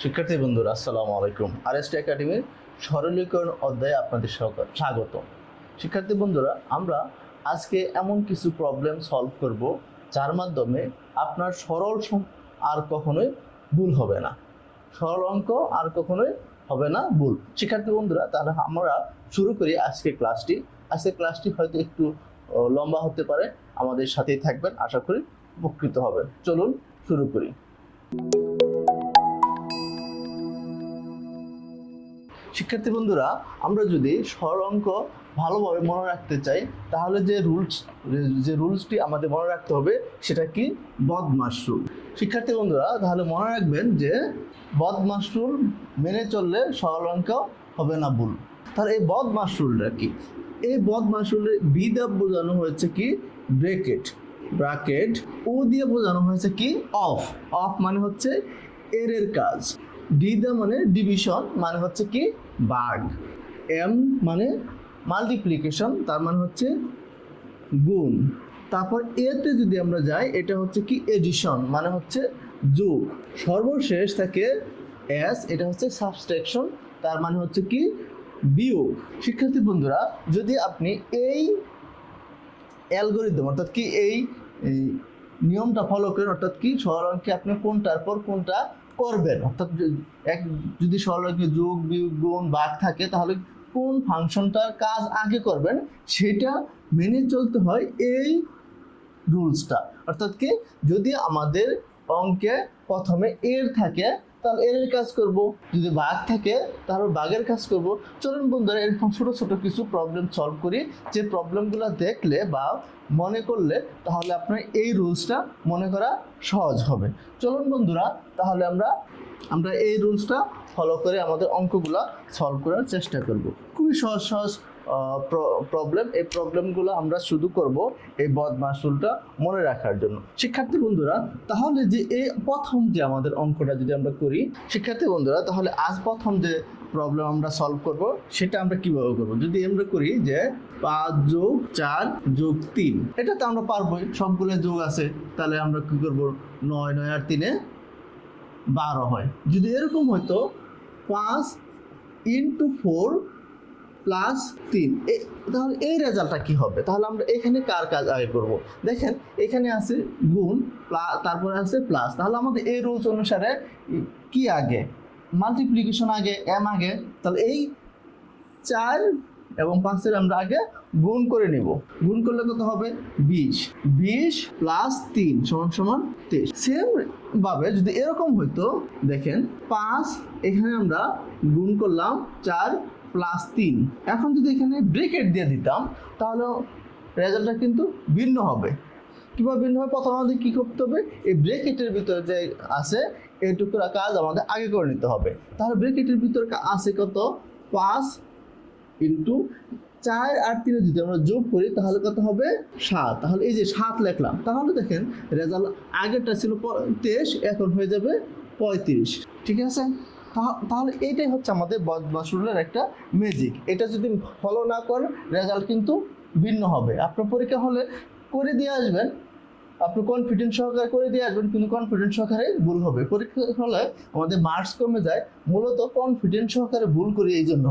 শিক্ষার্থী বন্ধুরা, আসসালামু আলাইকুম। আর এস একাডেমির সরলীকরণ অধ্যায়ে আপনাদের স্বাগত- শিক্ষার্থী বন্ধুরা, আমরা আজকে এমন কিছু প্রবলেম সলভ করব, যার মাধ্যমে আপনার সরল আর কখনোই ভুল হবে না। সরল অঙ্ক আর কখনোই হবে না ভুল। শিক্ষার্থী বন্ধুরা, তাহলে আমরা শুরু করি আজকে ক্লাসটি আজকে ক্লাসটি হয়তো একটু লম্বা হতে পারে। আমাদের সাথেই থাকবেন, আশা করি উপকৃত হবেন। চলুন শুরু করি। শিক্ষার্থী বন্ধুরা, আমরা যদি সরল অঙ্ক ভালোভাবে মনে রাখতে চাই, তাহলে যে রুলস যে রুলসটি আমাদের মনে রাখতে হবে, সেটা কি? বদমাস রুল শিক্ষার্থী বন্ধুরা, তাহলে মনে রাখবেন যে বদমাস রুল মেনে চললে সরল অঙ্ক হবে না ভুল। তাহলে এই বদমাস রুলটা কি? এই বদমাস রুলের বি বোঝানো হয়েছে কি? ব্রেকেট ব্রাকেট ও দিয়ে বোঝানো হয়েছে কি? অফ। অফ মানে হচ্ছে এর এর কাজ। ডি দা মানে ডিভিশন মানে হচ্ছে কি বাঘ এম মানে মাল্টিপ্লিকেশন তার মানে হচ্ছে গুণ। তারপর এতে যদি আমরা যাই, এটা হচ্ছে কি এডিশন মানে হচ্ছে যোগ। সর্বশেষ থাকে এস এটা হচ্ছে সাবস্ট্রাকশন তার মানে হচ্ছে কি বিয়োগ। শিক্ষার্থী বন্ধুরা, যদি আপনি এই অ্যালগোরিদম অর্থাৎ কি এই নিয়মটা ফলো করেন, অর্থাৎ কি সরল অঙ্কে আপনি কোনটার পর কোনটা করবেন? অর্থাৎ এক, যদি সরল অঙ্কে যোগ, বিয়োগ, গুণ ভাগ থাকে, তাহলে কোন ফাংশনটার কাজ আগে করবেন? সেটা মেনে চলতে হয় এই রুলসটা। অর্থাৎ কি? যদি আমাদের অঙ্কে প্রথমে এর থাকে, তাহলে এর কাজ করব। যদি বাঘ থাকে, তাহলে বাঘের কাজ করব। চলুন বন্ধুরা, এরকম ছোট ছোট কিছু প্রবলেম সলভ করি। যে প্রবলেমগুলো দেখলে বা মনে করলে তাহলে আপনার এই রুলসটা মনে করা সহজ হবে। চলুন বন্ধুরা, তাহলে আমরা আমরা এই রুলসটা ফলো করে আমাদের অঙ্কগুলো সলভ করার চেষ্টা করব। খুবই সহজ সহজ। প্রবলেম এই প্রবলেমগুলো আমরা শুধু করব এই বদমাস রুলটা মনে রাখার জন্য। শিক্ষার্থী বন্ধুরা, তাহলে যে এই প্রথম যে আমাদের অঙ্কটা যদি আমরা করি, শিক্ষার্থী বন্ধুরা, তাহলে আজ প্রথম যে প্রবলেম আমরা সলভ করব, সেটা আমরা কীভাবে করব? যদি আমরা করি যে পাঁচ যোগ চার যোগ তিন, এটা তো আমরা পারবোই সবগুলো যোগ আছে, তাহলে আমরা কি করব? নয় নয় আর তিনে বারো হয়। যদি এরকম হতো পাঁচ ইন্টু ফোর প্লাস তিন। তাহলে এই রেজাল্টটা কি হবে? তাহলে আমরা এখানে কার কাজ আগে করব? দেখেন, এখানে আছে গুণ তারপরে আছে প্লাস তাহলে আমাদের এই রুলস অনুসারে কি আগে? মাল্টিপ্লিকেশন আগে এম আগে। তাহলে এই চার এবং পাঁচের আমরা আগে গুণ করে নিব। গুণ করলে কত হবে? বিশ। বিশ প্লাস তিন সমান সমান তেইশ। সেম ভাবে যদি এরকম হইতো, দেখেন, পাঁচ এখানে আমরা গুণ করলাম চার প্লাস তিন। এখন যদি এখানে ব্রেকেট দিয়ে দিতাম, তাহলে রেজাল্টটা কিন্তু ভিন্ন হবে। কীভাবে ভিন্ন হবে? প্রথমে আমাদের কী করতে হবে? এই ব্রেকেটের ভিতরে যে আছে এইটুকুর কাজ আমাদের আগে করে নিতে হবে। তাহলে ব্রেকেটের ভিতরে আছে কত? পাঁচ ইন্টু চার আর তিনে যদি আমরা যোগ করি, তাহলে কত হবে? সাত। তাহলে এই যে সাত লেখলাম, তাহলে দেখেন রেজাল্ট আগেরটা ছিল তেইশ, এখন হয়ে যাবে পঁয়ত্রিশ। ঠিক আছে? তাহলে এইটাই হচ্ছে আমাদের বদমাসুরের একটা ম্যাজিক এটা যদি ফলো না করেন রেজাল্ট কিন্তু ভিন্ন হবে। আপনার পরীক্ষা হলে করে দিয়ে আসবেন। আপনি কনফিডেন্স সহকারে করে দিয়ে আসবেন, কিন্তু কনফিডেন্স সহকারে ভুল হবে। পরীক্ষা হলে আমাদের মার্কস কমে যায়। মূলত কনফিডেন্স সহকারে ভুল করি এই জন্য।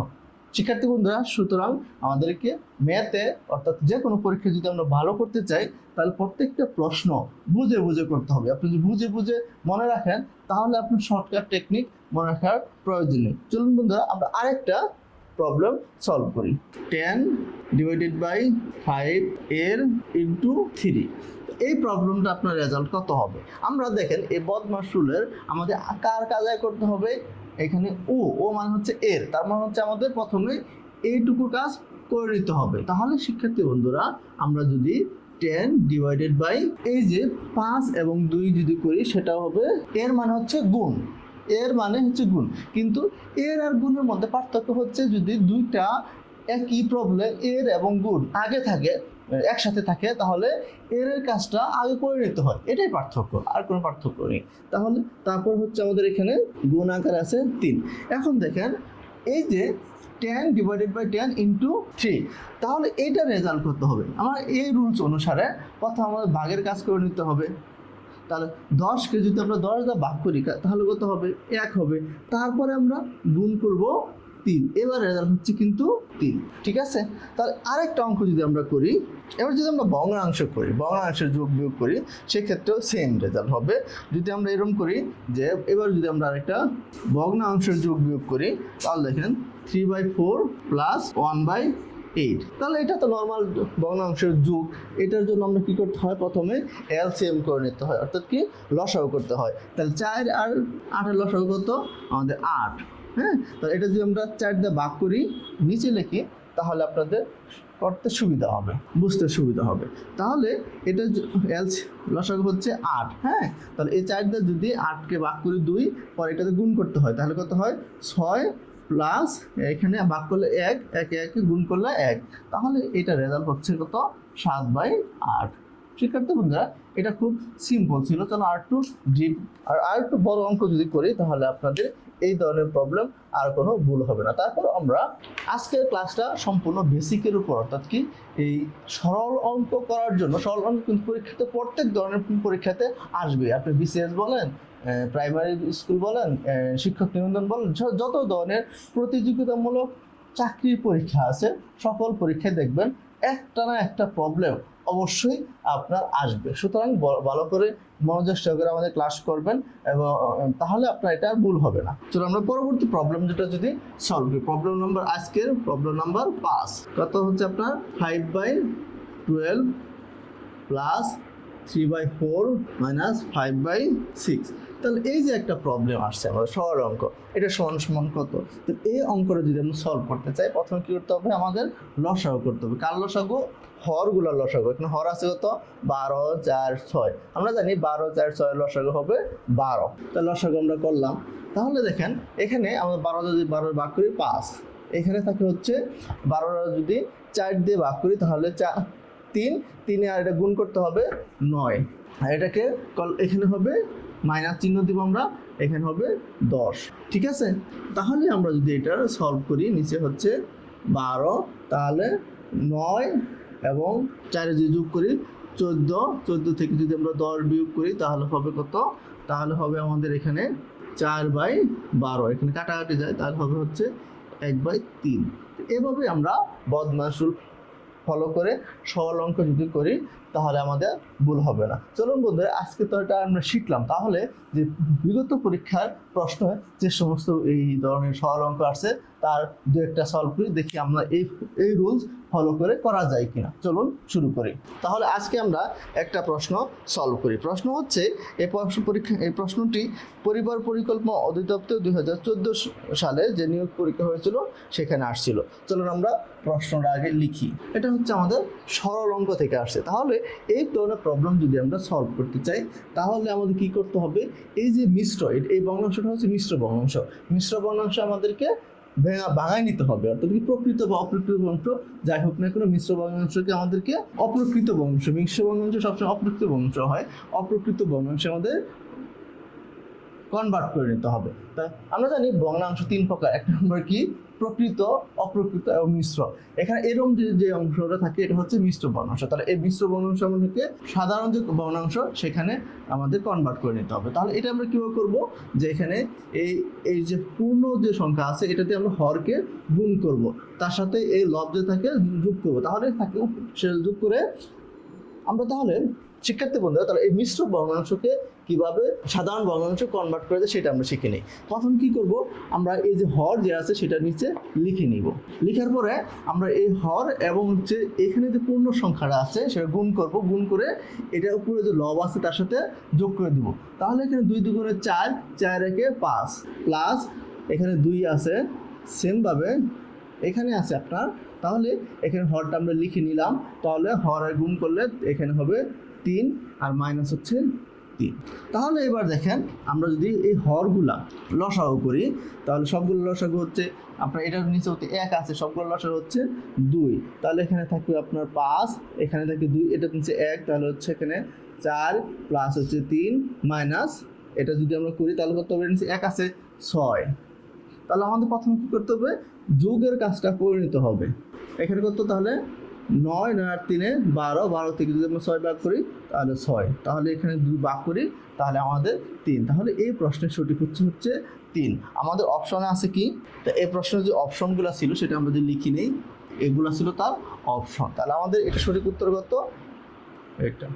শিক্ষার্থী বন্ধুরা, সুতরাং আমাদেরকে ম্যাথে অর্থাৎ যে কোনো পরীক্ষা যদি আমরা ভালো করতে চাই, তাহলে প্রত্যেকটা প্রশ্ন বুঝে বুঝে করতে হবে। আপনি যদি বুঝে বুঝে মনে রাখেন, তাহলে আপনার শর্টকাট টেকনিক মনে রাখার প্রয়োজন নেই। চলুন বন্ধুরা, আমরা আরেকটা প্রবলেম সলভ করি। টেন ডিভাইডেড বাই ফাইভ এর ইন্টু থ্রি এই প্রবলেমটা আপনার রেজাল্ট কত হবে? আমরা দেখেন, এই বদমাস রুলের আমাদের কার কাজায় করতে হবে? এখানে ও ও মানে হচ্ছে এর। তার মানে হচ্ছে আমাদের প্রথমে এইটুকু কাজ করে নিতে হবে। তাহলে শিক্ষার্থী বন্ধুরা, আমরা যদি টেন ডিভাইডেড বাই এই যে পাঁচ এবং দুই যদি করি, সেটা হবে এর মানে হচ্ছে গুণ। এর মানে হচ্ছে গুণ। কিন্তু এর আর গুণের মধ্যে পার্থক্য হচ্ছে যদি দুইটা একই প্রবলেম এর এবং গুণ আগে থাকে একসাথে থাকে, তাহলে এর কাজটা আগে করে নিতে হয়। এটাই পার্থক্য, আর কোনো পার্থক্য নেই। তাহলে তারপর হচ্ছে আমাদের এখানে গুণ আকার আছে তিন। এখন দেখেন, এই যে ten divided by ten into three তাহলে এইটা রেজাল্ট করতে হবে। আমার এই রুলস অনুসারে প্রথম আমাদের ভাগের কাজ করে নিতে হবে। তাহলে দশকে যদি আমরা দশ দ্বারা ভাগ করি, তাহলে কত হবে? এক হবে। তারপরে আমরা গুণ করব তিন। এবার রেজাল্ট হচ্ছে কিন্তু তিন। ঠিক আছে? তাহলে আরেকটা অঙ্ক যদি আমরা করি, এবার যদি আমরা ভগ্নাংশ করি ভগ্নাংশের যোগ বিয়োগ করি, সেক্ষেত্রেও সেম রেজাল্ট হবে। যদি আমরা এরকম করি যে, এবার যদি আমরা আরেকটা ভগ্নাংশের যোগ বিয়োগ করি, তাহলে দেখেন three by four plus one by eight তাহলে এটা তো নর্মাল ভগ্নাংশের যুগ। এটার জন্য আমরা কি করতে হয়? প্রথমে এলসিএম করে নিতে হয়। অর্থাৎ কি? লসাগু করতে হয়। তাহলে চার আর আটের লসাগু কত? আমাদের আট। হ্যাঁ? তাহলে এটা যদি আমরা চার দিয়ে ভাগ করি, নিচে লিখি, তাহলে আপনাদের করতে সুবিধা হবে, বুঝতে সুবিধা হবে। তাহলে এটা এলস লসাগু হচ্ছে আট হ্যাঁ? তাহলে এই চার দিয়ে যদি আটকে ভাগ করি দুই, পরে এটাতে গুণ করতে হয়, তাহলে কত হয়? ছয় প্লাস এখানে ভাগ করলে এক, একে একে গুণ করলে এক। তাহলে এটা রেজাল্ট হচ্ছে কত? সাত বাই আট। শিক্ষার্থী বন্ধুরা? এটা খুব সিম্পল ছিল। চলো আর একটু ডিপ আর আর একটু বড় অঙ্ক যদি করি, তাহলে আপনাদের এই ধরনের প্রবলেম আর কোনো ভুল হবে না। তারপর আমরা আজকের ক্লাসটা সম্পূর্ণ বেসিকের উপর, অর্থাৎ কি এই সরল অঙ্ক করার জন্য, সরল অঙ্ক কিন্তু পরীক্ষাতে, প্রত্যেক ধরনের পরীক্ষাতে আসবে আপনি বিসিএস বলেন প্রাইমারি স্কুল বলেন শিক্ষক নিবন্ধন বলেন যত ধরনের প্রতিযোগিতামূলক চাকরির পরীক্ষা আছে, সকল পরীক্ষায় দেখবেন একটা না একটা প্রবলেম অবশ্যই আপনার আসবে। সুতরাং ভালো করে মনোযোগ সহকারে আমাদের ক্লাস করবেন এবং তাহলে আপনার এটা ভুল হবে না। চলো আমরা পরবর্তী প্রবলেম যেটা যদি সলভ করি। প্রবলেম নাম্বার আজকের প্রবলেম নাম্বার পাঁচ। কত হচ্ছে আপনার? Five by twelve plus three by four minus five by six তাহলে এই যে একটা প্রবলেম আসছে আমাদের সরল অঙ্ক, এটা সমান সমান কত? তো এই অঙ্কটা যদি আমরা সলভ করতে চাই, প্রথমে কী করতে হবে? আমাদের লসাগু করতে হবে। কার লসাগু? হরগুলোর লসাগু। এখানে হর আছে কত? বারো, চার, ছয়। আমরা জানি বারো, চার, ছয় লসাগু হবে বারো। তাহলে লসাগু আমরা করলাম। তাহলে দেখেন, এখানে আমরা বারো যদি বারো ভাগ করি, পাঁচ। এখানে থাকে হচ্ছে বারোটা যদি চার দিয়ে ভাগ করি, তাহলে চা তিন। তিনে আর এটা গুণ করতে হবে নয়। আর এটাকে এখানে হবে মাইনাস চিহ্ন দিব আমরা, এখানে হবে দশ। ঠিক আছে? তাহলে আমরা যদি এটা সলভ করি, নিচে হচ্ছে বারো, তাহলে নয় এবং চারে যদি যোগ করি, চোদ্দ চোদ্দ থেকে যদি আমরা দশ বিয়োগ করি, তাহলে হবে কত? তাহলে হবে আমাদের এখানে চার বাই বারো। এখানে কাটাকাটি যায়, তাহলে হবে হচ্ছে এক বাই তিন। এভাবে আমরা বদমাসুল ফলো করে সরল অঙ্ক যদি করি, তাহলে আমাদের ভুল হবে না। চলুন বন্ধুরা, আজকে তো এটা আমরা শিখলাম। তাহলে যে বিগত পরীক্ষার প্রশ্ন যে সমস্ত এই ধরনের সরল অঙ্ক আসছে তার দু একটা সলভ করি, দেখি আমরা এই এই রুলস ফলো করে করা যায় কিনা। চলুন শুরু করি। তাহলে আজকে আমরা একটা প্রশ্ন সলভ করি। প্রশ্ন হচ্ছে, এই প্রশ্ন পরীক্ষা, এই প্রশ্নটি পরিবার পরিকল্পনা অধিদপ্তর দুই হাজার চোদ্দ সালে যে নিয়োগ পরীক্ষা হয়েছিল, সেখানে আসছিল। চলুন আমরা প্রশ্নটা আগে লিখি। এটা হচ্ছে আমাদের সরল অঙ্ক থেকে আসছে। তাহলে এই ধরনের প্রবলেম যদি আমরা সলভ করতে চাই, তাহলে আমাদের কি করতে হবে? এই যে মিশ্র এই- বর্ণাংশটা হচ্ছে মিশ্র বর্ণাংশ। মিশ্র বর্ণাংশ আমাদেরকে ভেঙা ভাঙায় নিতে হবে। অর্থাৎ কি প্রকৃত বা অপ্রকৃত বংশ, যাই হোক না কোনো, মিশ্র বংশকে আমাদেরকে অপ্রকৃত বংশ, মিশ্র বংশ সবসময় অপ্রকৃত বংশ হয়। অপ্রকৃত বংশ আমাদের কনভার্ট করে নিতে হবে। তা আমরা জানি ভগ্নাংশ তিন প্রকার। এক নম্বর কি? প্রকৃত, অপ্রকৃত এবং মিশ্র। এখানে এরকম যে অংশটা থাকে, এটা হচ্ছে মিশ্র বর্ণাংশ। তাহলে এই মিশ্র বর্ণাংশ আমাদেরকে সাধারণ যে বর্ণাংশ, সেখানে আমাদের কনভার্ট করে নিতে হবে। তাহলে এটা আমরা কীভাবে করব? যে এখানে এই এই যে পূর্ণ যে সংখ্যা আছে, এটাতে আমরা হরকে গুণ করব। তার সাথে এই লব যে থাকে, যোগ করব। তাহলে থাকে, সে যোগ করে আমরা তাহলে শিক্ষার্থী বন্ধুরা তারা এই মিশ্র বর্ণাংশকে কীভাবে সাধারণ বর্ণাংশ কনভার্ট করে দেয় সেটা আমরা শিখে নিই। প্রথম কি করব? আমরা এই যে হর যে আছে সেটা নিচে লিখে নিব। লিখার পরে আমরা এই হর এবং হচ্ছে এখানে যে পূর্ণ সংখ্যাটা আছে সেটা গুণ করব। গুণ করে এটার উপরে যে লব আছে তার সাথে যোগ করে দিব। তাহলে এখানে দুই দুগুণে চার চার একে পাঁচ। প্লাস এখানে দুই আছে সেমভাবে এখানে আছে আপনার। তাহলে এখানে হরটা আমরা লিখে নিলাম। তাহলে হর গুণ করলে এখানে হবে তিন আর মাইনাস হচ্ছে তিন। তাহলে এবার দেখেন, আমরা যদি এই হরগুলা লসাগু করি, তাহলে সবগুলো লসাগু হচ্ছে, আপনার এটার নিচে হচ্ছে এক আছে, সবগুলো লসাগু হচ্ছে দুই। তাহলে এখানে থাকবে আপনার পাঁচ, এখানে থাকবে দুই এটার নিচে এক, তাহলে হচ্ছে এখানে চার প্লাস হচ্ছে তিন মাইনাস এটা যদি আমরা করি, তাহলে কত হবে? নিচে এক আছে, ছয়। তাহলে আমাদের প্রথমে কী করতে হবে? যোগের কাজটা পরিণত হবে। এখানে কত তাহলে? নয় নয় আর তিনে বারো বারো থেকে যদি আমরা ছয় ভাগ করি, তাহলে ছয়। তাহলে এখানে দুই ভাগ করি, তাহলে আমাদের তিন। তাহলে এই প্রশ্নের সঠিক হচ্ছে হচ্ছে তিন। আমাদের অপশনে আছে কি? তা এই প্রশ্নের যে অপশনগুলো ছিল, সেটা আমরা যদি লিখি নেই। এগুলো ছিল তার অপশন তাহলে আমাদের এটা সঠিক উত্তর কত? এটা